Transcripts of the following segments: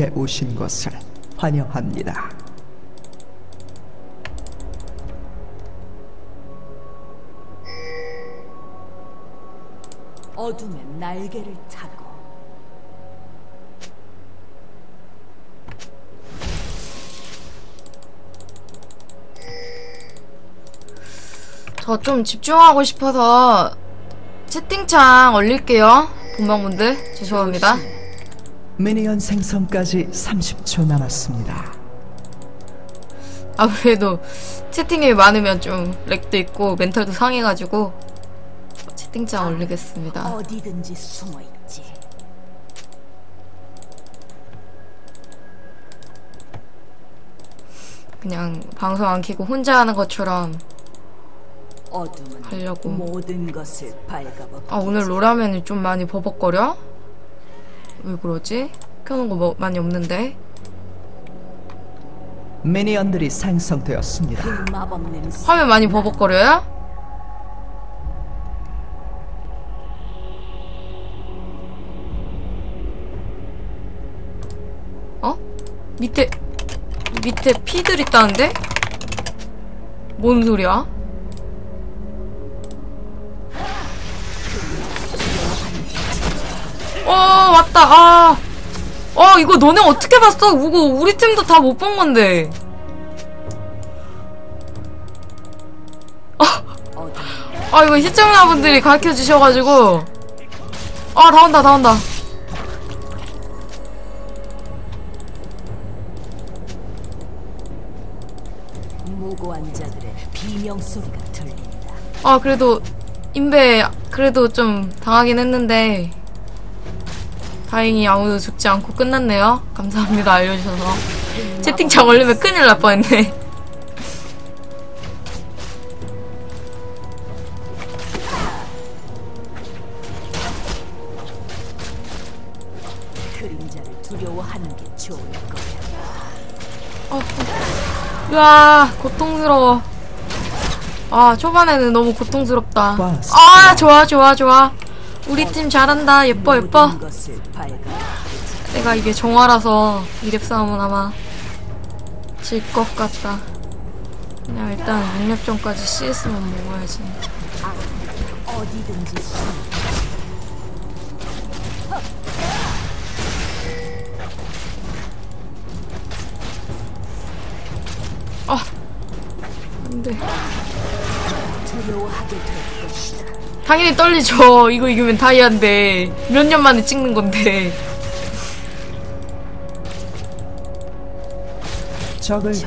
앞에 오신 것을 환영합니다. 어둠의 날개를 타고 저 좀 집중하고 싶어서 채팅창 올릴게요. 본방분들 죄송합니다. 미니언 생성까지 30초 남았습니다. 아무래도 채팅이 많으면 좀 렉도 있고 멘탈도 상해가지고 채팅창 올리겠습니다. 어디든지 숨어 있지. 그냥 방송 안 켜고 혼자 하는 것처럼 하려고. 모든 것을 밝아버. 아 오늘 롤하면이 좀 많이 버벅거려? 왜 그러지? 켜놓은 거 뭐, 많이 없는데 미니언들이 생성되었습니다. 그. 화면 많이 버벅거려요? 어? 밑에 밑에 피들 있다는데? 뭔 소리야? 어 왔다 아. 어 이거 너네 어떻게 봤어? 이거 우리 팀도 다 못 본 건데. 어둠 아 이거 시청자분들이 가르쳐 주셔가지고 아다 온다 다 온다 무고한 자들의 비명 소리가 들린다. 아 그래도 인베 그래도 좀 당하긴 했는데 다행히 아무도 죽지 않고 끝났네요. 감사합니다 알려주셔서. 채팅창 올리면 큰일 날 뻔했네. 그림자를 두려워하는 게 좋을 거야. 으아 고통스러워. 아 초반에는 너무 고통스럽다. 와, 아 좋아 좋아 좋아 우리 팀 잘한다 예뻐 예뻐. 내가 이게 정화라서 이랩 싸움은 아마 질 것 같다. 그냥 일단 6렙전까지 CS만 먹어야지. 아! 안 돼. 두려워하게 될 것이다. 당연히 떨리죠. 이거 이기면 다이아인데. 몇 년 만에 찍는 건데.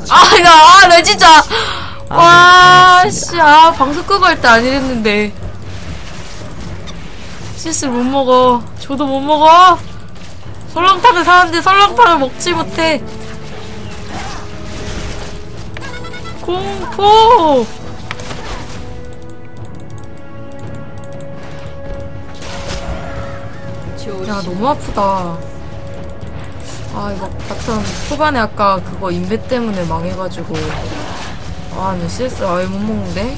아, 나, 아, 나 진짜. 와, 씨, 아, 방송 끄고 할때 아니랬는데. 실수를 못 먹어. 저도 못 먹어. 설렁탕을 사는데 설렁탕을 먹지 못해. 공포! 야, 너무 아프다. 아, 이거 바텀 초반에 아까 그거 인베 때문에 망해가지고. 아, 나 CS 아예 못 먹는데?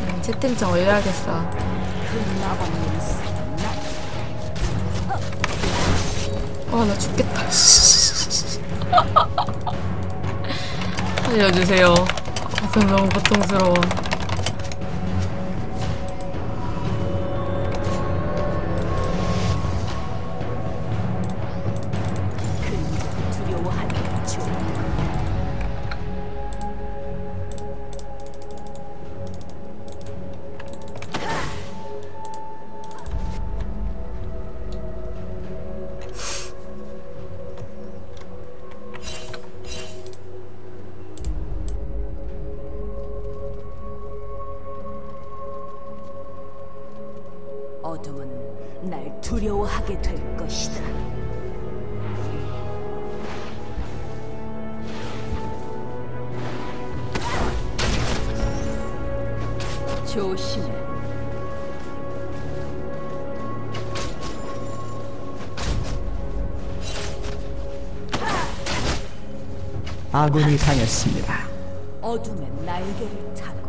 음, 채팅창 올려야겠어. 아, 나 죽겠다. 살려주세요. 가슴 너무 고통스러워. 어둠은 날 두려워하게 될 것이다. 조심해. 아군이 당했습니다. 어둠의 날개를 타고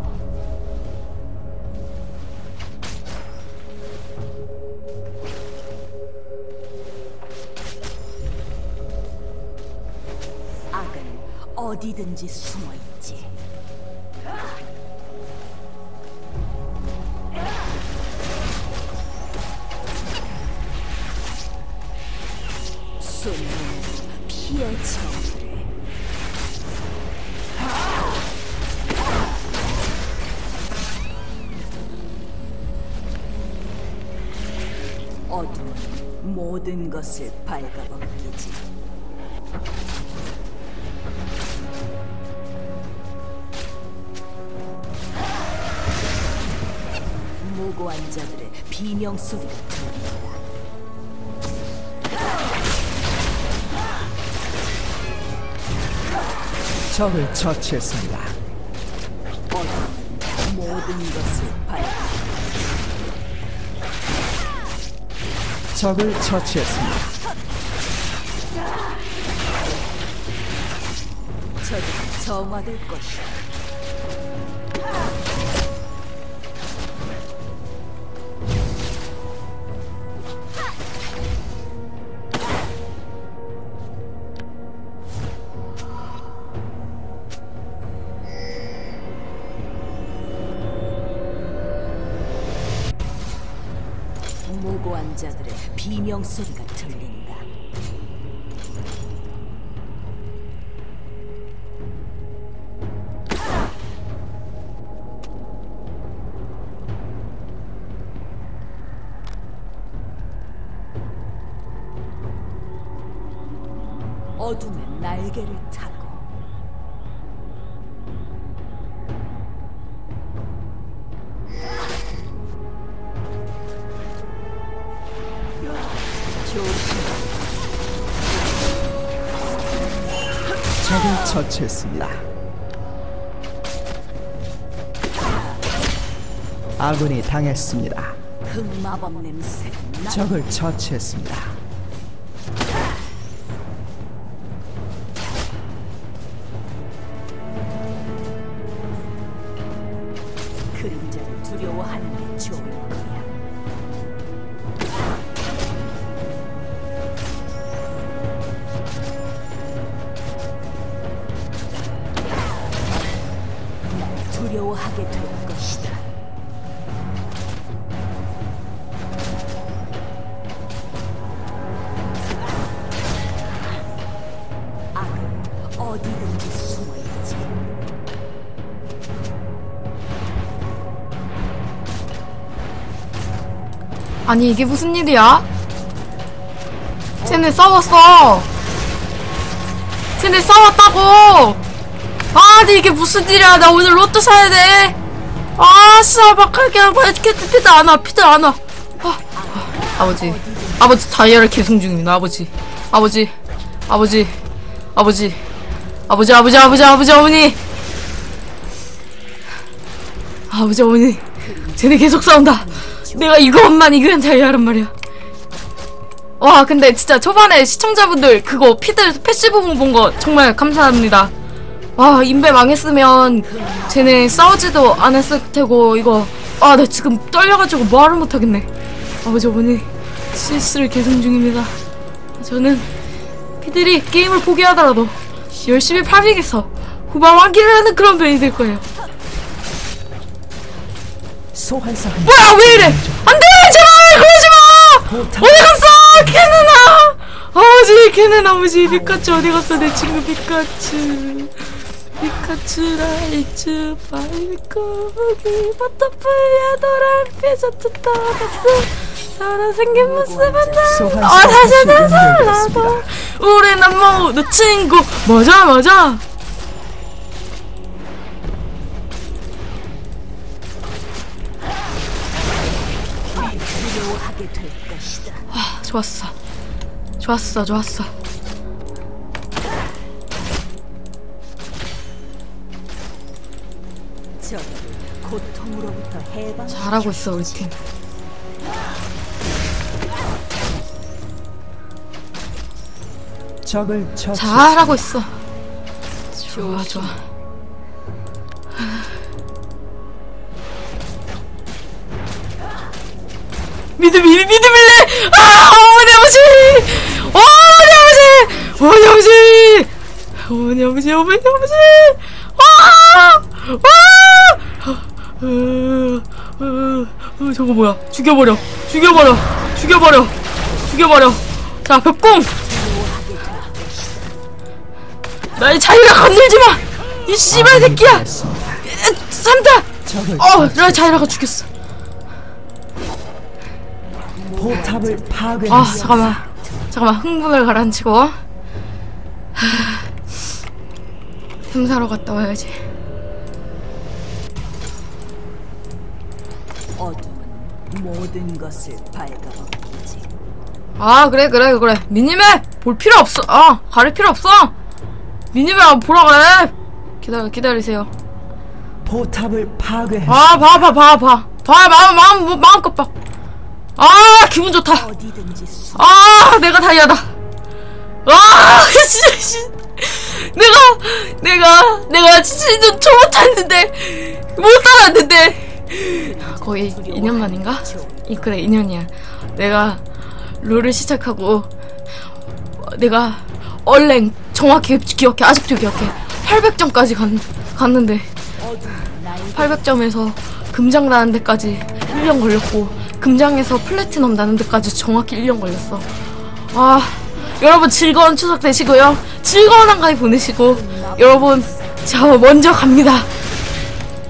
어디든지 숨어 있지. 손으로 피해 정을 어둠 모든 것을 발가벗기지. 무고한 자들의 비명 소리가 들린다. 적을 처치했습니다. 모든 것을 발가. 적을 처치했습니다. 저들은 정화될 것이다. 무고한 자들의 비명 소리가 들린다. 어둠의 날개를 타 적을 처치했습니다. 아군이 당했습니다. 흑마법 냄새 나 적을 처치했습니다. 그림자를 두려워하는 게 좋을 거야. 아니 이게 무슨 일이야? 쟤네 싸웠어! 쟤네 싸웠다고! 아, 근데 이게 무슨 일이야. 나 오늘 로또 사야 돼. 아씨 막하게 하고 피드 안 와, 피드 안 와. 아, 아, 아버지. 아버지, 다이아를 계승 중입니다. 아버지. 아버지. 아버지. 아버지. 아버지, 아버지, 아버지, 아버지, 어머니. 아버지, 어머니. 쟤네 계속 싸운다. 내가 이것만 이기면 다이아란 말이야. 와 근데 진짜 초반에 시청자분들 그거 피드 패시브 본 거 정말 감사합니다. 와 인베 망했으면 쟤네 싸우지도 않았을 테고 이거 아 나 지금 떨려가지고 말을 못하겠네. 아버지 어머니 실수를 계승 중입니다. 저는 피들이 게임을 포기하더라도 열심히 파밍해서 후반 완기를 하는 그런 편이 될 거예요. 뭐야 왜 이래? 안돼 제발 그러지 마! 어디 갔어? 걔는아 아버지 걔는 아버지 피카츄 어디 갔어? 내 친구 피카츄. 피카츄 라 이츠 바이코 거기 버터플리야 노란 피자트 떠났어. 저런 생긴 모습은 나 소환사 어, 다시 살라고. 연결됐습니다. 우리 남모 친구. 맞아 맞아 두려워하게 될 것이다. 아, 좋았어 좋았어 좋았어 고통으로부터 해방. 잘하고 있어 우리 팀 적을. 잘하고 있어. 좋아, 좋아. 믿음, 믿음, 믿음일래! 아, 어머니 아버지! 어머니 아버지! 어머니 아버지! 어머니 아버지 어머니 아버지 와! 와! 어, 어, 어, 저거 뭐야 죽여버려 죽여버려 죽여버려 죽여버려 자 벽공 나의 자유를 건들지마 이 씨발 새끼야. 산다 어 나의 자유라가 죽였어 포탑을 아 파괴했습니다. 잠깐만. 잠깐만. 흥분을 가라앉히고. 틈사러 갔다 와야지. 어둠은 모든 것을 밝아버리지. 아 그래 그래 그래. 미니맵! 볼 필요 없어. 아 가릴 필요 없어. 미니맵 보러 가래. 기다려 기다리세요. 포탑을 파괴했습니다. 아봐 봐 봐 봐. 봐 마음 마음 뭐, 마음껏 봐 아 기분 좋다. 아 내가 다이아다 아 진짜 씨. 내가 내가 내가 진짜 좀 초못했는데 못 따라왔는데 거의 2년 만인가? 이 그래 2년이야 내가 롤을 시작하고 어, 내가 얼랭 정확히 기억해 아직도 기억해 800점까지 갔, 갔는데 800점에서 금장 나는 데까지 1년 걸렸고 금장에서 플래티넘 나는 데까지 정확히 1년 걸렸어. 아 여러분 즐거운 추석 되시고요. 즐거운 한가위 보내시고 여러분 저 먼저 갑니다.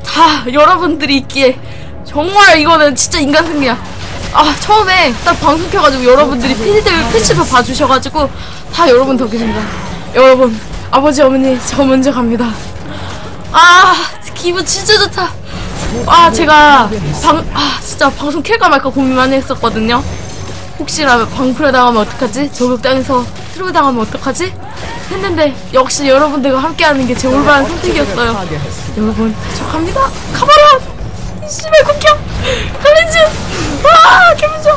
다 여러분들이 있기에 정말 이거는 진짜 인간 승리야. 아 처음에 딱 방송 켜가지고 여러분들이 피디들 패치도 봐주셔가지고 다 여러분 덕이십니다. 여러분 아버지 어머니 저 먼저 갑니다. 아 기분 진짜 좋다 아 제가 방 아 진짜 방송 킬까 말까 고민 많이 했었거든요. 혹시나 방풀에 당하면 어떡하지? 저격당해서 트롤 당하면 어떡하지? 했는데 역시 여러분들과 함께하는 게 제 올바른 선택이었어요. 여러분 가봐라! 이 씨발 국경 갈렌즈 와 개무서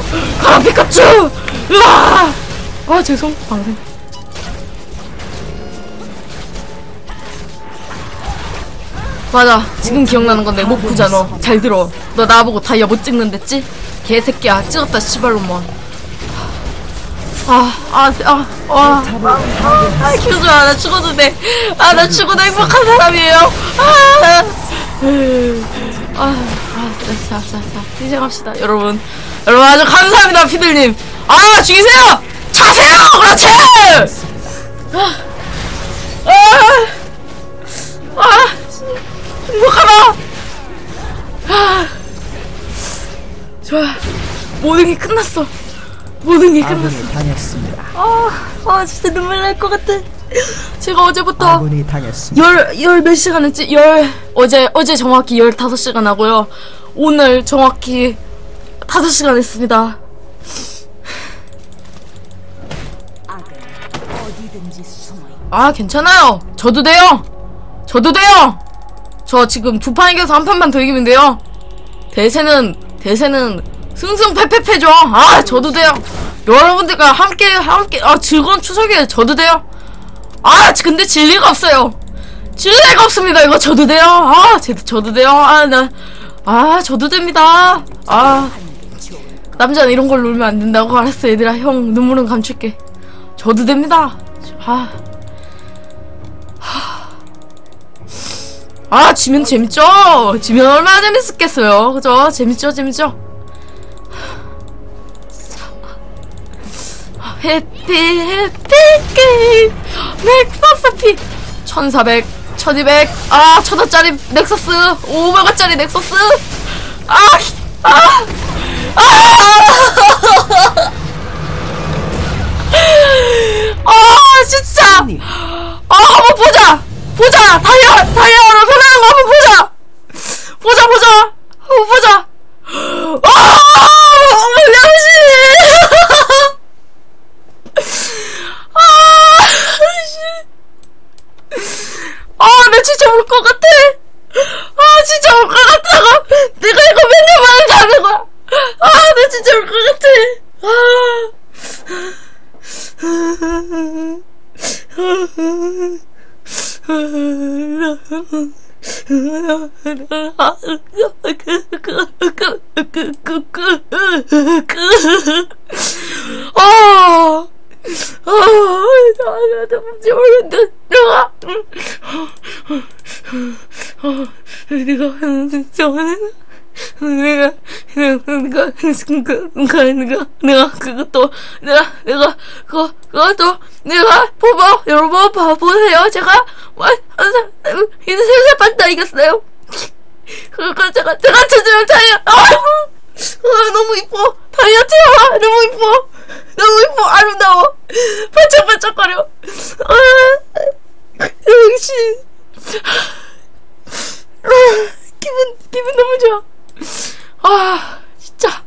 가라 피카츄! 으아! 아 죄송 방생 맞아 지금 기억나는 건데 목구잖아 잘 들어 너 나보고 다이아 못 찍는댔지? 개새끼야 찍었다 씨발로만 아아아아아 아, 좋아. 나 죽어도 돼. 아, 나 죽어도 행복한 사람이에요. 아, 아, 아, 갑시다. 여러분. 여러분, 아주 감사합니다, 피들님. 아, 죽이세요! 차세요! 그렇지! 좋아. 모든 게 끝났어. 모든 게 끝났어. 아군이 당했습니다. 아, 아 진짜 눈물 날 것 같아. 제가 어제부터 아군이 당했습니다. 열, 열 몇 시간 했지? 열, 어제, 어제 정확히 15시간 하고요. 오늘 정확히 5시간 했습니다. 악은 어디든지 숨어 있. 아, 괜찮아요. 저도 돼요. 저도 돼요. 저 지금 두 판 이겨서 한 판만 더 이기면 돼요. 대세는, 대세는 승승패패패죠. 아, 저도 돼요. 여러분들과 함께, 함께, 아, 즐거운 추석이에요. 저도 돼요. 아, 근데 질 리가 없어요. 질 리가 없습니다. 이거 저도 돼요. 아, 제, 저도 돼요. 아, 나, 아, 저도 됩니다. 아, 남자는 이런 걸 놀면 안 된다고. 알았어, 얘들아. 형, 눈물은 감출게. 저도 됩니다. 아. 아, 지면 재밌죠? 지면 얼마나 재밌었겠어요. 그죠? 재밌죠? 재밌죠? 해피, 해피 게임! 넥서스 피! 1400, 1200, 아, 1000원짜리 넥서스! 500원짜리 넥서스! 아! 아! 아! 아, 진짜! 아, 한번 보자! 보자! 다이아, 다이아로 변하는 거 한번 보자! 보자, 보자! 한번 보자! 아! 양씨! 아, 씨. 아, 나 진짜 울 것 같아! 아, 진짜 울 것 같다고! 내가 이거 만에 가는 거야! 아, 나 진짜 울 것 같아! 아. 아, 아, 나도 뭔지 모르겠는데 내가 진짜 내가 내가 내가 내가 내가 그것도 내가 내가 그거 그것도 내가 보고 여러분 봐보세요 제가 와 이제 살살 봤다 이겼어요. 그거 제가 제가 제대로 다이어 아, 너무 이뻐. 다이어트야 너무 이뻐. 너무 이뻐. 아름다워. 반짝반짝거려. 아, 역시. 아, 기분 기분 너무 좋아. 아 진짜.